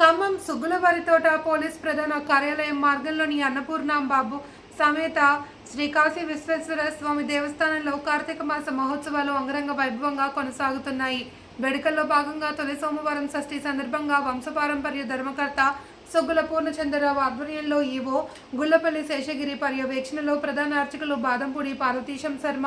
Khammam సుగులవారితోట police ప్రధాన కార్యాలయం మార్గంలోని అన్నపూర్ణాంబాబు సమేత శ్రీ కాశీ విశ్వేశ్వర స్వామి దేవస్థానంలో కార్తీక మాస మహోత్సవాలు అంగరంగ వైభవంగా కొనసాగుతున్నాయి. వేడుకల్లో భాగంగా తొలి సోమవారం షష్ఠి సందర్భంగా వంశపారంపర్య ధర్మకర్త సొగ్గుల పూర్ణచంద్రరావు ఆధ్వర్యంలో ఈవో గుల్లపల్లి శేషగిరి పర్యవేక్షణలో ప్రధాన అర్చకులు బాదంపూడి పార్వతీశం శర్మ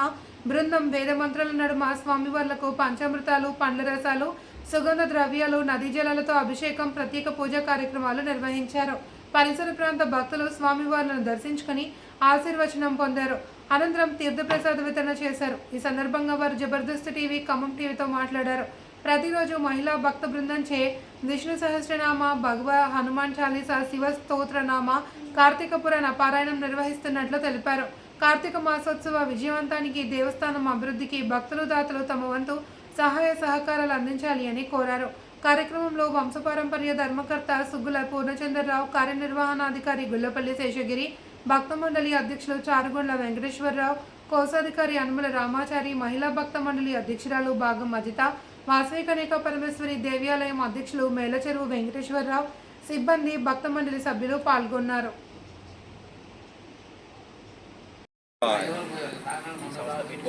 బృందం వేదమంత్రుల నడుమ స్వామివార్లకు పంచామృతాలు పండ్ల రసాలు సుగంధ ద్రవ్యాలు నదీ జలాలతో అభిషేకం ప్రత్యేక పూజా కార్యక్రమాలు నిర్వహించారు. పరిసర ప్రాంత భక్తులు స్వామివార్లను దర్శించుకుని ఆశీర్వచనం పొందారు. అనంతరం తీర్థప్రసాద వితరణ చేశారు. ఈ సందర్భంగా వారు జబర్దస్త్ టీవీ ఖమ్మం టీవీతో మాట్లాడారు. ప్రతిరోజు మహిళా భక్త బృందంచే విష్ణు సహస్రనామ భగవ హనుమాన్ చాలీస శివ స్తోత్రనామ కార్తీక పురాణ పారాయణం నిర్వహిస్తున్నట్లు తెలిపారు. కార్తీక మాసోత్సవ విజయవంతానికి దేవస్థానం అభివృద్ధికి భక్తులు దాతలు తమ వంతు సహాయ సహకారాలు అందించాలి అని కోరారు. కార్యక్రమంలో వంశపారంపర్య ధర్మకర్త సుగ్గుల పూర్ణచంద్రరావు కార్యనిర్వహణాధికారి గుల్లపల్లి శేషగిరి భక్త మండలి అధ్యక్షులు చారుగుండ్ల వెంకటేశ్వరరావు కోశాధికారి అనుమల రామాచారి మహిళా భక్త మండలి అధ్యక్షురాలు భాగం అజిత వాసవి కనేక పరమేశ్వరి దేవాలయం అధ్యక్షులు మేలచెరువు వెంకటేశ్వరరావు సిబ్బంది భక్త మండలి సభ్యులు పాల్గొన్నారు.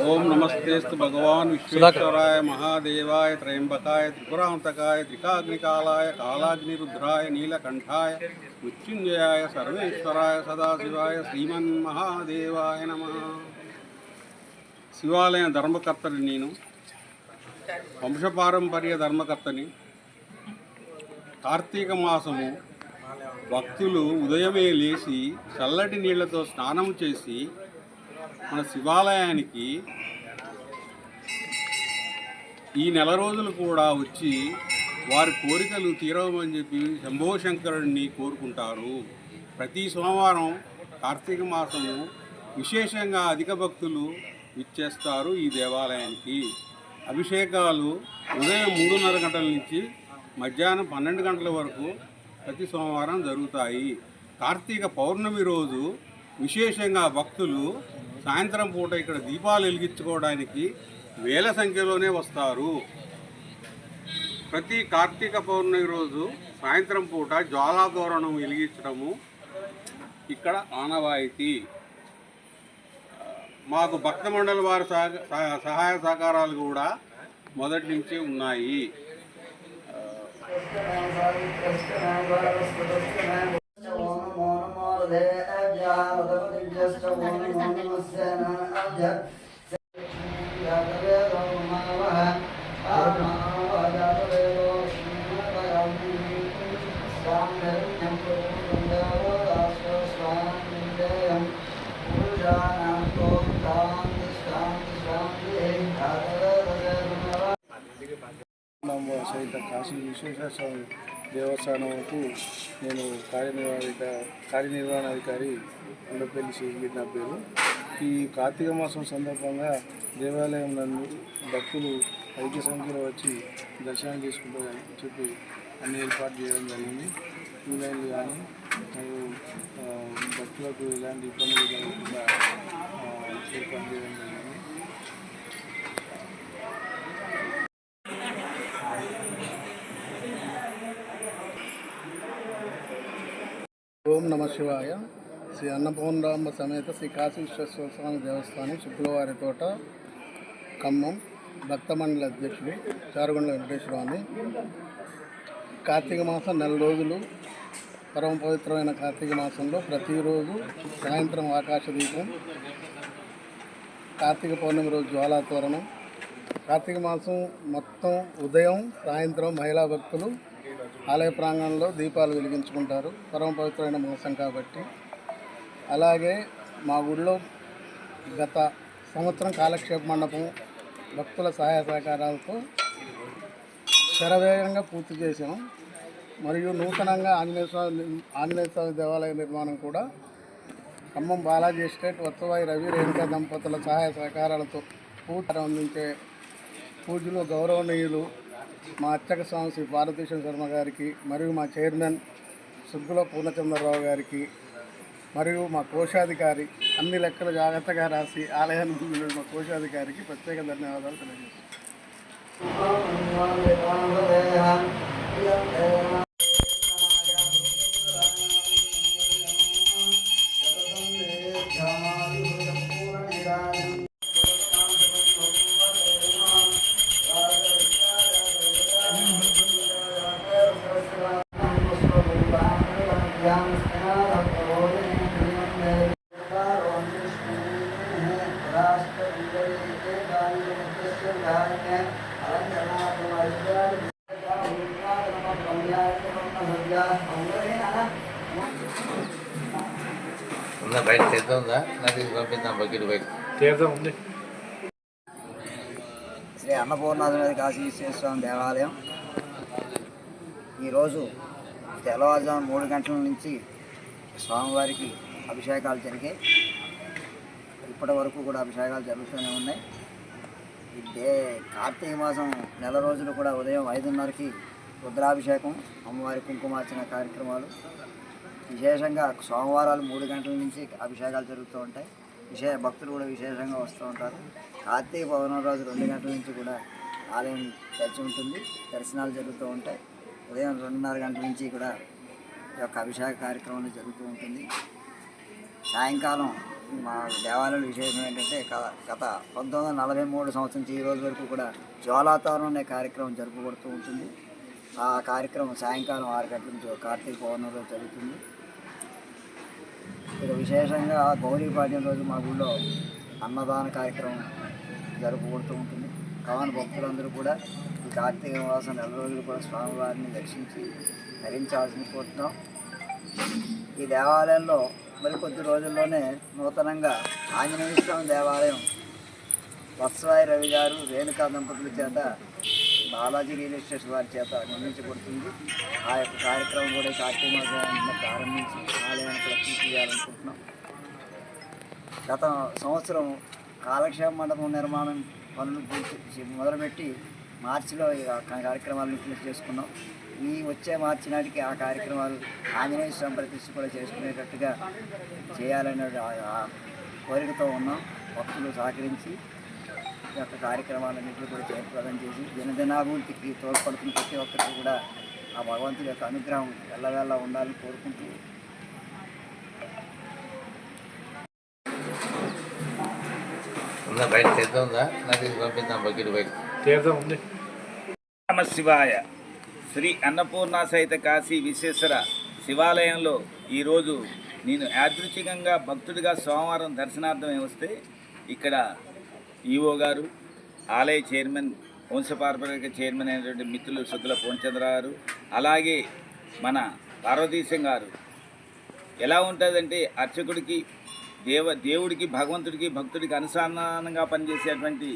ఓం నమస్తేస్తు భగవాన్ విశ్వేశ్వరాయ మహాదేవాయ త్రయంబకాయ త్రిపురాంతకాయ త్రికాగ్నికాలాయ కాలాగ్నిరుద్రాయ నీలకంఠాయ మృత్యుంజయాయ సర్వేశ్వరాయ సదాశివాయ శ్రీమన్మహాదేవాయ నమ. శివాలయ ధర్మకర్తని నేను. వంశపారంపర్య ధర్మకర్తని. కార్తీక మాసము భక్తులు ఉదయమే లేచి చల్లటి నీళ్ళతో స్నానం చేసి మన శివాలయానికి ఈ నెల రోజులు కూడా వచ్చి వారి కోరికలు తీరవమని చెప్పి శంభో శంకరుడిని కోరుకుంటారు. ప్రతి సోమవారం కార్తీక మాసము విశేషంగా అధిక భక్తులు ఇచ్చేస్తారు ఈ దేవాలయానికి. అభిషేకాలు ఉదయం మూడున్నర గంటల నుంచి మధ్యాహ్నం పన్నెండు గంటల వరకు ప్రతి సోమవారం జరుగుతాయి. కార్తీక పౌర్ణమి రోజు విశేషంగా భక్తులు సాయంత్రం పూట ఇక్కడ దీపాలు వెలిగించుకోవడానికి వేల సంఖ్యలోనే వస్తారు ప్రతి కార్తీక పౌర్ణమి రోజు సాయంత్రం పూట జ్వాలాతోరణం వెలిగించడము ఇక్కడ ఆనవాయితీ మాకు భక్త మండలి వారి సహ- సహ- సహాయ సహకారాలు కూడా మొదటి నుంచి ఉన్నాయి ఓం సహిత కాశీ విశ్వేశ్వర స్వామి దేవస్థానంకు నేను కార్యనిర్వహణ కార్యనిర్వహణాధికారి ఉండపల్లి శేషగిరి నా పేరు. ఈ కార్తీక మాసం సందర్భంగా దేవాలయం నందు భక్తులు ఐక్య సంఖ్యలో వచ్చి దర్శనం చేసుకుంటారని చెప్పి అన్ని ఏర్పాటు చేయడం జరిగింది. క్యూ లైన్లు కానీ మరియు భక్తులకు ఎలాంటి ఇబ్బందులు కలగకుండా ఏర్పాటు చేయడం జరిగింది. ఓం నమ శివాయ. శ్రీ అన్నపూర్ణరామ సమేత శ్రీ కాశీ విశ్వేశ్వర స్వామి దేవస్థానం శుక్రవారి తోట ఖమ్మం. భక్త మండలి అధ్యక్షుడు చారుగుండ వెంకటేశ్వరరావు కార్తీక మాసం నెల రోజులు. పరమ పవిత్రమైన కార్తీక మాసంలో ప్రతిరోజు సాయంత్రం ఆకాశ దీపం. కార్తీక పౌర్ణమి రోజు జ్వాలాతోరణం. కార్తీక మాసం మొత్తం ఉదయం సాయంత్రం మహిళా భక్తులు ఆలయ ప్రాంగణంలో దీపాలు వెలిగించుకుంటారు. పరమ పవిత్రమైన మాసం కాబట్టి. అలాగే మా ఊళ్ళో గత సంవత్సరం కాలక్షేప మండపం భక్తుల సహాయ సహకారాలతో శరవేగంగా పూర్తి చేశాం. మరియు నూతనంగా ఆంజనేయ స్వామి ఆంజనేయ స్వామి దేవాలయ నిర్మాణం కూడా ఖమ్మం బాలాజీ ఎస్టేట్ వత్సవాయి రవి రేణుకా దంపతుల సహాయ సహకారాలతో పూర్తి అందించే పూజలు గౌరవనీయులు మా అర్చక స్వామి శ్రీ భారతీశం శర్మ గారికి మరియు మా చైర్మన్ సుగ్గుల పూర్ణచంద్రరావు గారికి మరియు మా కోశాధికారి అన్ని లెక్కలు జాగ్రత్తగా రాసి ఆలయాన్ని ముందు మా కోశాధికారికి ప్రత్యేక ధన్యవాదాలు తెలియజేస్తాను ఉందా బయట తీర్థం ఉందా నాకు పంపిద్దాం బకెట్ బయట శ్రీ అన్నపూర్ణాదేవి కాశీ విశ్వేశ్వర దేవాలయం. ఈరోజు తెల్లవారుజాము మూడు గంటల నుంచి స్వామివారికి అభిషేకాలు జరిగాయి. ఇప్పటి వరకు కూడా అభిషేకాలు జరుగుతూనే ఉన్నాయి. ఈ కార్తీక మాసం నెల రోజులు కూడా ఉదయం ఐదున్నరకి రుద్రాభిషేకం అమ్మవారి కుంకుమార్చన కార్యక్రమాలు. విశేషంగా సోమవారాలు మూడు గంటల నుంచి అభిషేకాలు జరుగుతూ ఉంటాయి. విశేష భక్తులు కూడా విశేషంగా వస్తూ ఉంటారు. కార్తీక పౌర్ణమి రోజు రెండు గంటల నుంచి కూడా ఆలయం తెరిచి ఉంటుంది. దర్శనాలు జరుగుతూ ఉంటాయి. ఉదయం రెండున్నర గంటల నుంచి కూడా ఈ యొక్క అభిషేక కార్యక్రమం జరుగుతూ ఉంటుంది. సాయంకాలం మా దేవాలయంలో విశేషం ఏంటంటే గత పంతొమ్మిది వందల నలభై మూడు సంవత్సరం నుంచి ఈ రోజు వరకు కూడా జ్వాలాతారం అనే కార్యక్రమం జరుపుబడుతూ ఉంటుంది. ఆ కార్యక్రమం సాయంకాలం ఆరు గంటల నుంచి కార్తీక పౌర్ణమి రోజు జరుగుతుంది. ఇక విశేషంగా గౌరీపాడ్యం రోజు మా ఊళ్ళో అన్నదాన కార్యక్రమం జరుపుకుంటూ ఉంటుంది. కావున భక్తులందరూ కూడా ఈ కార్తీక మాసం నెల రోజులు కూడా స్వామివారిని దర్శించి ధరించాల్సింది కోరుతున్నాం. ఈ దేవాలయంలో మరి కొద్ది రోజుల్లోనే నూతనంగా ఆంజనేయ స్వామి దేవాలయం వత్సవాయి రవి గారు రేణుకా దంపతుల చేత బాలాజీ రియల్ ఎస్టేట్ వారి చేత నిర్మించబడుతుంది. ఆ యొక్క కార్యక్రమం కూడా ఈ కార్తీక ప్రారంభించి ఆలయాన్ని కూడా చేయాలనుకుంటున్నాం గత సంవత్సరం కాలక్షేమ మండపం నిర్మాణం పనులు పూర్తి మొదలుపెట్టి మార్చిలో కార్యక్రమాలను పూర్తి చేసుకున్నాం. ఈ వచ్చే మార్చి నాటికి ఆ కార్యక్రమాలు ఆంజనేయ స్వామి ప్రతిష్ఠ కూడా చేసుకునేటట్టుగా చేయాలనే కోరికతో ఉన్నాం. భక్తులు సహకరించి ఈ యొక్క కార్యక్రమాలన్నింటినీ కూడా జయప్రదం చేసి దినదినాభివృద్ధికి తోడ్పడుతున్న ప్రతి ఒక్కరికి కూడా ఆ భగవంతుడి యొక్క అనుగ్రహం ఎల్లవేళ ఉండాలని కోరుకుంటూ ఉందా? బయట తీర్థం ఉందా? నాకు పంపిద్దాం బకెట్ బయట. నమ శివాయ. శ్రీ అన్నపూర్ణ సహిత కాశీ విశ్వేశ్వర శివాలయంలో ఈరోజు నేను యాదృచ్ఛికంగా భక్తుడిగా సోమవారం దర్శనార్థమే వస్తే ఇక్కడ ఈఓ గారు ఆలయ చైర్మన్ వంశపారపరిక చైర్మన్ అయినటువంటి మిత్రులు సుద్దుల పూర్ణచంద్ర గారు అలాగే మన పార్వతీశం గారు. ఎలా ఉంటుందంటే అర్చకుడికి దేవ దేవుడికి భగవంతుడికి భక్తుడికి అనుసంధానంగా పనిచేసేటువంటి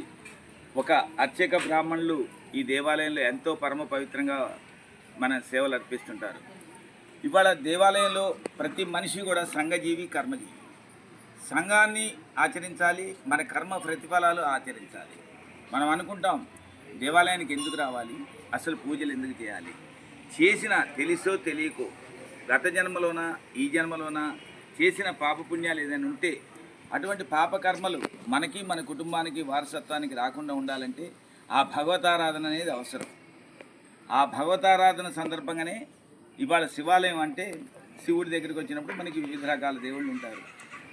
ఒక అర్చక బ్రాహ్మణులు ఈ దేవాలయంలో ఎంతో పరమ పవిత్రంగా మన సేవలు అర్పిస్తుంటారు. ఇవాళ దేవాలయంలో ప్రతి మనిషి కూడా సంఘజీవి కర్మజీవి. సంఘాన్ని ఆచరించాలి మన కర్మ ప్రతిఫలాలు ఆచరించాలి. మనం అనుకుంటాం దేవాలయానికి ఎందుకు రావాలి? అసలు పూజలు ఎందుకు చేయాలి? చేసిన తెలుసో తెలియకో గత జన్మలోన ఈ జన్మలోన చేసిన పాపపుణ్యాలు ఏదైనా ఉంటే అటువంటి పాపకర్మలు మనకి మన కుటుంబానికి వారసత్వానికి రాకుండా ఉండాలంటే ఆ భగవతారాధన అనేది అవసరం. ఆ భగవతారాధన సందర్భంగానే ఇవాళ శివాలయం అంటే శివుడి దగ్గరికి వచ్చినప్పుడు మనకి వివిధ రకాల దేవుళ్ళు ఉంటారు.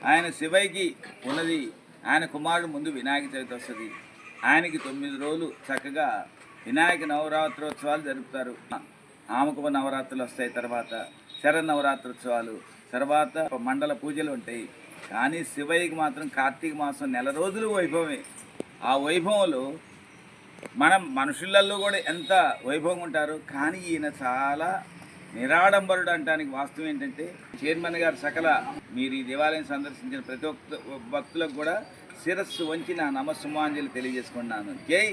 ఆయన శివయ్యకి ఉన్నది ఆయన కుమారుడు ముందు వినాయక చవితి వస్తుంది. ఆయనకి తొమ్మిది రోజులు చక్కగా వినాయక నవరాత్రోత్సవాలు జరుపుతారు. ఆమెకు నవరాత్రులు వస్తాయి తర్వాత శర నవరాత్రోత్సవాలు తర్వాత మండల పూజలు ఉంటాయి. కానీ శివయ్యకి మాత్రం కార్తీక మాసం నెల రోజులు వైభవమే. ఆ వైభవంలో మనం మనుషులలో కూడా ఎంత వైభవం ఉంటారు కానీ ఈయన చాలా నిరాడంబరుడు అంటానికి వాస్తవం ఏంటంటే చైర్మన్ గారు సకల మీరు ఈ దేవాలయం సందర్శించిన ప్రతి ఒక్క భక్తులకు కూడా శిరస్సు వంచి నా నమస్సుమాంజలి తెలియజేసుకున్నాను. జై